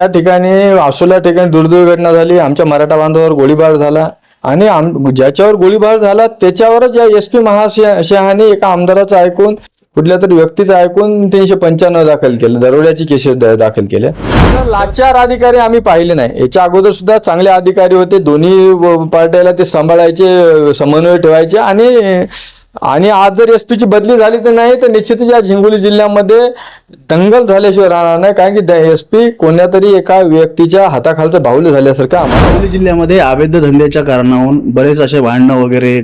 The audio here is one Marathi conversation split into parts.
त्या ठिकाणी आसोला ठिकाणी दुर्दुर्घटना घटना झाली. आमच्या मराठा बांधवावर गोळीबार झाला. आणि आम ज्याच्यावर गोळीबार झाला त्याच्यावरच या एस पी महाशहाने एका आमदाराचं ऐकून कुठल्या तरी व्यक्तीचं ऐकून तीनशे पंच्याण्णव दाखल केलं. दरोड्याची केसेस दाखल केल्या. लाचार अधिकारी आम्ही पाहिले नाही. याच्या अगोदर सुद्धा चांगले अधिकारी होते. दोन्ही पार्ट्याला ते सांभाळायचे समन्वय ठेवायचे. आणि आणि आज जर एस पीची बदली झाली तर नाही तर निश्चितच या हिंगोली जिल्ह्यामध्ये दंगल झाल्याशिवाय राहणार नाही. कारण की एस पी कोणत्या तरी एका व्यक्तीच्या हाताखालचं बाहुल्य झाल्यासारखं आम्हाला जिल्ह्यामध्ये अवैध धंद्याच्या कारणाहून बरेच असे भांडणं वगैरे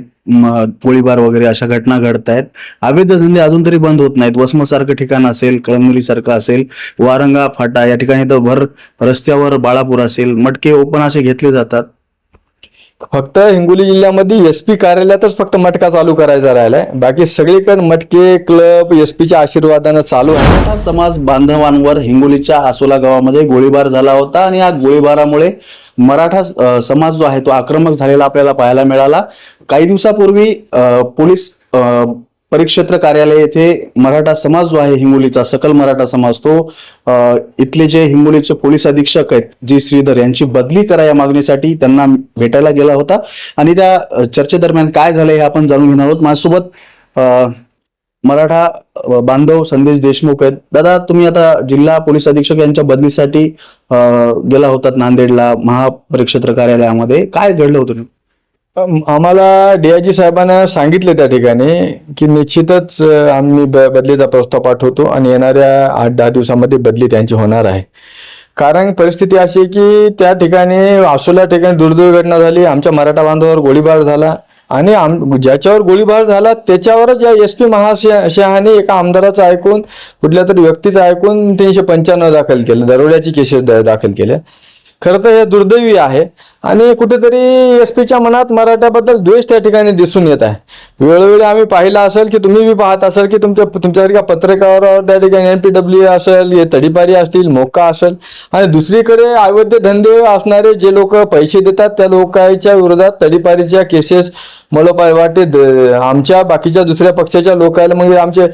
गोळीबार वगैरे अशा घटना घडत आहेत अवैध धंदे अजून तरी बंद होत नाहीत. वसमसारखं ठिकाण असेल कळमनुरीसारखं असेल वारंगा फाटा या ठिकाणी तर भर रस्त्यावर बाळापूर असेल मटके ओपन असे घेतले जातात. फक्त हिंगोली जिल्ह्यामध्ये एस पी कार्यालयातच फक्त मटका चालू करायचा राहिलाय. बाकी सगळीकडे मटके क्लब एस पीच्या आशीर्वादानं चालू आहे. मराठा समाज बांधवांवर हिंगोलीच्या आसोला गावामध्ये गोळीबार झाला होता आणि या गोळीबारामुळे मराठा समाज जो आहे तो आक्रमक झालेला आपल्याला पाहायला मिळाला. काही दिवसापूर्वी पोलीस परिक्षेत्र कार्यालय येथे मराठा समाज जो आहे हिंगोलीचा सकल मराठा समाज तो इथले जे हिंगोलीचे पोलीस अधीक्षक आहेत जी श्रीधर यांची बदली करा या मागणीसाठी त्यांना भेटायला गेला होता. आणि त्या चर्चेदरम्यान काय झालं हे आपण जाणून घेणार आहोत. माझ्यासोबत मराठा बांधव संदेश देशमुख आहेत. दादा तुम्ही आता जिल्हा पोलीस अधीक्षक यांच्या बदलीसाठी गेला होतात नांदेडला महापरिक्षेत्र कार्यालयामध्ये. काय घडलं होतं आम्हाला डीआयजी साहेबांना सांगितले त्या ठिकाणी की निश्चितच आम्ही ब- बदलीचा प्रस्ताव पाठवतो आणि येणाऱ्या आठ दहा दिवसामध्ये बदली त्यांची होणार आहे. कारण परिस्थिती अशी की त्या ठिकाणी आसोला ठिकाणी दुर्दैवी घटना झाली आमच्या मराठा बांधवावर गोळीबार झाला आणि आम ज्याच्यावर गोळीबार झाला त्याच्यावरच या एस पी महाशहाने एका आमदाराचं ऐकून कुठल्या तरी व्यक्तीचं ऐकून तीनशे पंच्याण्णव दाखल केलं दरोड्याची केसेस द- दाखल केल्या. खरं तर हे दुर्दैवी आहे. आणि कुठेतरी एस पीच्या मनात मराठ्याबद्दल द्वेष त्या ठिकाणी दिसून येत आहे. वेळोवेळी आम्ही पाहिलं असेल की तुम्ही बी पाहत असाल की तुमच्या तुमच्यासारख्या पत्रकारावर त्या ठिकाणी एन पी डब्ल्यू असेल हे तडीपारी असतील मोक्का असेल. आणि दुसरीकडे अवैध धंदे असणारे जे लोक पैसे देतात त्या लोकांच्या विरोधात तडीपारीच्या केसेस मला पाय वाटते आमच्या बाकीच्या दुसऱ्या पक्षाच्या लोकांना म्हणजे आमचे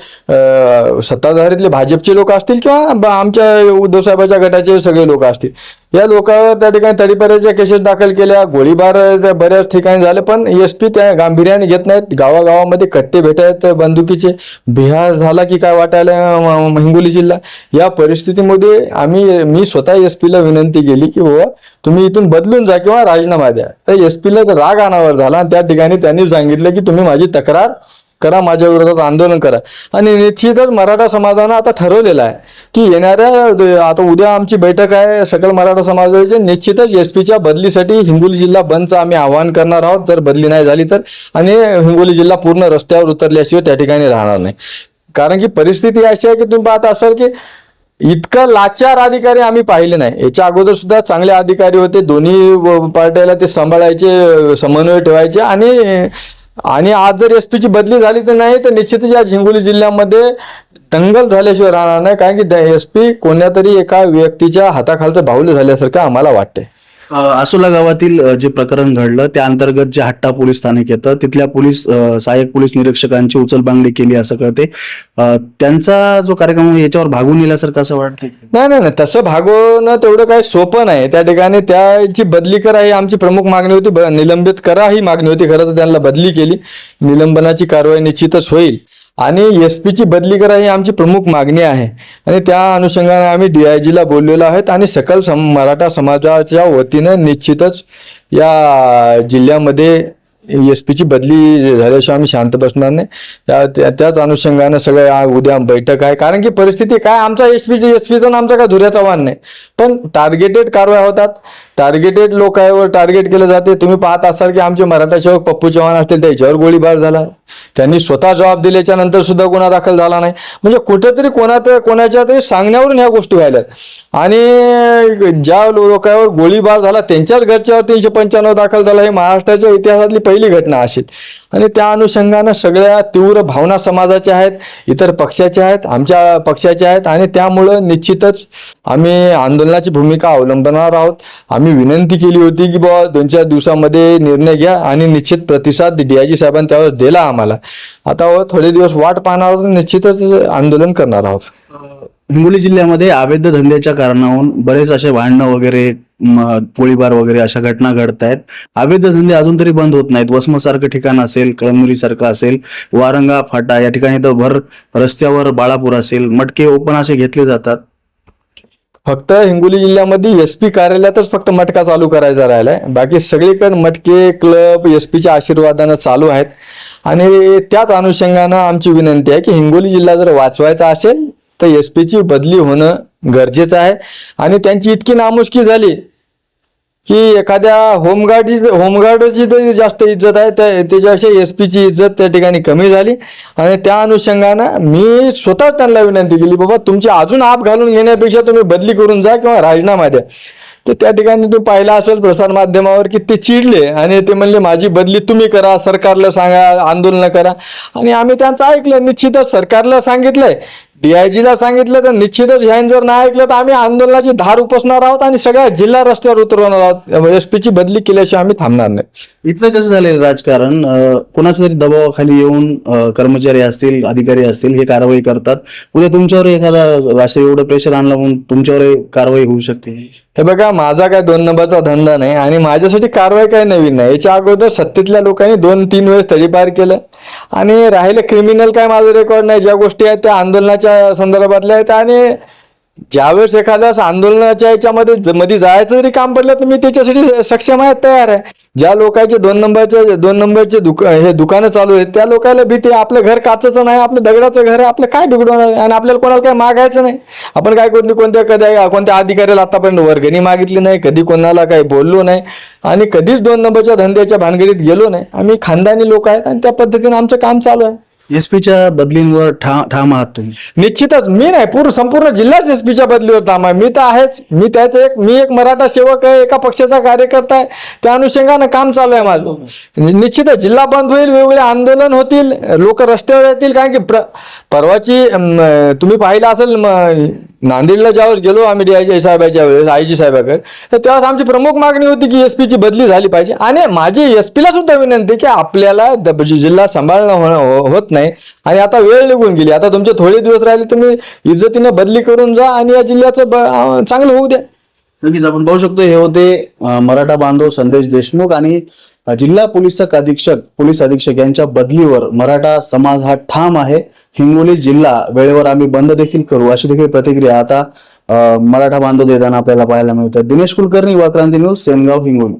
सत्ताधारीतले भाजपचे लोक असतील किंवा आमच्या उद्धव साहेबाच्या गटाचे सगळे लोक असतील. या लोकांवर त्या ठिकाणी तडीपऱ्याच्या केसेस दाखल केल्या. गोळीबार बऱ्याच ठिकाणी झाले पण एस पी त्या गांभीर्याने घेत नाहीत. गावागावामध्ये कट्टे भेट आहेत बंदुकीचे. बिहार झाला की काय वाटायला हिंगोली जिल्हा? या परिस्थितीमध्ये आम्ही मी स्वतः एस पीला विनंती केली की बाबा तुम्ही इथून बदलून जा किंवा राजीनामा द्या. तर एस पीला राग अनावर झाला आणि त्या ठिकाणी त्यांनी सांगितलं की तुम्ही माझी तक्रार करा माझ्या विरोधात आंदोलन करा. आणि निश्चितच मराठा समाजानं आता ठरवलेलं आहे की येणाऱ्या आता उद्या आमची बैठक आहे सकल मराठा समाजाचे. निश्चितच एस पीच्या बदलीसाठी हिंगोली जिल्हा बंदचं आम्ही आवाहन करणार आहोत. जर बदली नाही झाली तर आणि हिंगोली जिल्हा पूर्ण रस्त्यावर उतरल्याशिवाय त्या ठिकाणी राहणार नाही. कारण की परिस्थिती अशी आहे की तुम्ही पाहत असाल की इतकं लाचार अधिकारी आम्ही पाहिले नाही. याच्या अगोदर सुद्धा चांगले अधिकारी होते. दोन्ही व- पार्ट्याला ते सांभाळायचे समन्वय ठेवायचे आणि आणि आज जर एस पीची बदली झाली तर नाही तर निश्चितच या हिंगोली जिल्ह्यामध्ये दंगल झाल्याशिवाय राहणार नाही. कारण की एस पी कोणत्या तरी एका व्यक्तीच्या हाताखालचं बाहुलं झाल्यासारखं आम्हाला वाटते आसोला गावातील जे प्रकरण घडलं त्या अंतर्गत जे हट्टा पोलीस स्थानक येतं तिथल्या पोलीस सहाय्यक पोलीस निरीक्षकांची उचलबांगडी केली असं कळते त्यांचा जो कार्यक्रम याच्यावर भागून नेल्यासारखं असं वाटतं नाही नाही नाही तसं भागवणं तेवढं काही सोपं नाही. त्या ठिकाणी त्याची बदली करा ही आमची प्रमुख मागणी होती. निलंबित करा ही मागणी होती. खरं तर त्यांना बदली केली. निलंबनाची कारवाई निश्चितच होईल. आणि एस पीची बदली करा ही आमची प्रमुख मागणी आहे. आणि त्या अनुषंगाने आम्ही डी आय जीला बोललेलो आहेत आणि सकल सम मराठा समाजाच्या वतीनं निश्चितच या जिल्ह्यामध्ये एस पीची बदली झाल्याशिवाय आम्ही शांत बसणार नाही. त्या त्या- त्याच अनुषंगानं सगळं उद्या बैठक आहे. कारण की परिस्थिती काय? आमचा एस पीची एस पीचा आमचा काय धुऱ्याचा वाण नाही. पण टार्गेटेड कारवाया होतात. टार्गेटेड लोकांवर टार्गेट केलं जाते. तुम्ही पाहत असाल की आमचे मराठा सेवक पप्पू चव्हाण असतील त्याच्यावर गोळीबार झाला. त्यांनी स्वतः जबाब दिल्याच्या नंतर सुद्धा गुन्हा दाखल झाला नाही. म्हणजे कुठेतरी कोणात कोणाच्या तरी सांगण्यावरून ह्या गोष्टी व्हायल्यात. आणि ज्या लोकांवर गोळीबार झाला त्यांच्याच घरच्यावर तीनशे पंच्याण्णव दाखल झाला. ही महाराष्ट्राच्या इतिहासातली पहिली घटना असेल आणि त्या अनुषंगानं सगळ्या तीव्र भावना समाजाच्या आहेत इतर पक्षाच्या आहेत आमच्या पक्षाच्या आहेत आणि त्यामुळं निश्चितच आम्ही आंदोलनाची भूमिका अवलंबणार आहोत. आम्ही विनंती केली होती की बाबा दोन चार दिवसामध्ये निर्णय घ्या आणि निश्चित प्रतिसाद डी आय जी साहेबांनी त्यावेळेस दिला आम्हाला. आता हो, थोडे दिवस वाट पाहणार आहोत निश्चितच आंदोलन करणार आहोत. हिंगोली जिल्ह्यामध्ये अवैध धंद्याच्या कारणाहून बरेच असे भांडणं वगैरे गोळीबार पोळीबार वगैरे अशा घटना घडत आहेत अवैध धंदे अजून तरी बंद होत नाहीत. वसमसारखं ठिकाण असेल कळमनुरी सारखं असेल वारंगा फाटा या ठिकाणी तर भर रस्त्यावर बाळापूर असेल मटके ओपन असे घेतले जातात. फक्त हिंगोली जिल्ह्यामध्ये एस पी कार्यालयातच फक्त मटका चालू करायचा राहिलाय. बाकी सगळीकडे मटके क्लब एस पीच्या आशीर्वादानं चालू आहेत. आणि त्याच अनुषंगानं आमची विनंती आहे की हिंगोली जिल्हा जर वाचवायचा असेल तर एस पीची बदली होणं गरजेचं आहे. आणि त्यांची इतकी नामुष्की झाली की एखाद्या होमगार्डची होमगार्डची तरी जास्त इज्जत आहे त्या त्याच्यापेक्षा एस पीची इज्जत त्या ठिकाणी कमी झाली. आणि त्या अनुषंगानं मी स्वतः त्यांना विनंती केली बाबा तुमची अजून आप घालून घेण्यापेक्षा तुम्ही बदली करून जा किंवा राजीनामा द्या. तर त्या ठिकाणी तुम्ही पाहिलं असेल प्रसारमाध्यमावर की ते चिडले आणि ते म्हणले माझी बदली तुम्ही करा सरकारला सांगा आंदोलन करा. आणि आम्ही त्यांचं ऐकलं निश्चितच सरकारला सांगितलंय डीआयजीला सांगितलं तर निश्चितच ह्याने जर नाही ऐकलं तर आम्ही आंदोलनाची धार उपसणार आहोत आणि सगळ्या जिल्हा रस्त्यावर उतरवणार आहोत. एस पीची बदली केल्याशिवाय आम्ही थांबणार नाही. इथलं कसं झालेलं राजकारण? कोणाच्या तरी दबावाखाली येऊन कर्मचारी असतील अधिकारी असतील हे कारवाई करतात. उद्या तुमच्यावर एखादा असं एवढं प्रेशर आणलं म्हणून तुमच्यावर कारवाई होऊ शकते. हे बघा माझा काय दोन नंबरचा धंदा नाही आणि माझ्यासाठी कारवाई काय नवीन नाही. याच्या अगोदर सत्तेतल्या लोकांनी दोन तीन वेळेस तडीपार केलं. आणि राहिलं क्रिमिनल काय माझं रेकॉर्ड नाही. ज्या गोष्टी आहेत त्या आंदोलनाच्या संदर्भातल्या आहेत आणि ज्यावेळेस एखाद्या आंदोलनाच्या याच्यामध्ये मध्ये जायचं जरी काम पडलं तर मी त्याच्यासाठी सक्षम आहे तयार आहे. ज्या लोकांचे दोन नंबरचे दोन नंबरचे दुक हे दुकानं चालू आहेत त्या लोकांना भीती आपलं घर काचचं नाही आपलं दगडाचं घर आहे आपलं काय बिघडवणार आणि आपल्याला कोणाला काय मागायचं नाही? आपण काय कोणती कोणत्या कधी कोणत्या अधिकाऱ्याला आतापर्यंत वर्गणी मागितली नाही कधी कोणाला काही बोललो नाही आणि कधीच दोन नंबरच्या धंद्याच्या भानगडीत गेलो नाही. आम्ही खानदानी लोक आहेत आणि त्या पद्धतीने आमचं काम चालू आहे. एसपीच्या बदलींवर ठा ठाम आहात तुम्ही. निश्चितच. मी नाही पूर्ण संपूर्ण जिल्हाच एस पीच्या बदलीवर ठाम आहे. मी तर आहेच. मी त्याचं एक मी एक मराठा सेवक आहे एका पक्षाचा कार्यकर्ता आहे. त्या अनुषंगानं काम चालू आहे माझं. निश्चितच जिल्हा बंद होईल वेगवेगळे आंदोलन होतील लोक रस्त्यावर येतील कारण की प्र परवाची तुम्ही पाहिलं असेल नांदेडला ज्यावेळेस गेलो आम्ही डी साहेबाच्या वेळेस आयजी साहेबाकडे तर तेव्हाच आमची प्रमुख मागणी होती की एस पीची बदली झाली पाहिजे. आणि माझी एस पीला सुद्धा विनंती की आपल्याला जिल्हा सांभाळणं होणं हो, होत नाही. आणि आता वेळ निघून गेली. आता तुमचे थोडे दिवस राहिले तुम्ही इज्जतीनं बदली करून जा आणि या जिल्ह्याचं चांगलं होऊ द्या. नक्कीच आपण पाहू शकतो हे होते मराठा बांधव संदेश देशमुख आणि जिल्हा पोलीस अधीक्षक पोलीस अधीक्षक यांच्या बदलीवर मराठा समाज हा ठाम आहे. हिंगोली जिल्हा वेळेवर आम्ही बंद देखील करू अशी देखील प्रतिक्रिया आता मराठा बांधव देताना आपल्याला पाहायला मिळतात दिनेश कुलकर्णी युवा क्रांती न्यूज सेनगाव हिंगोली.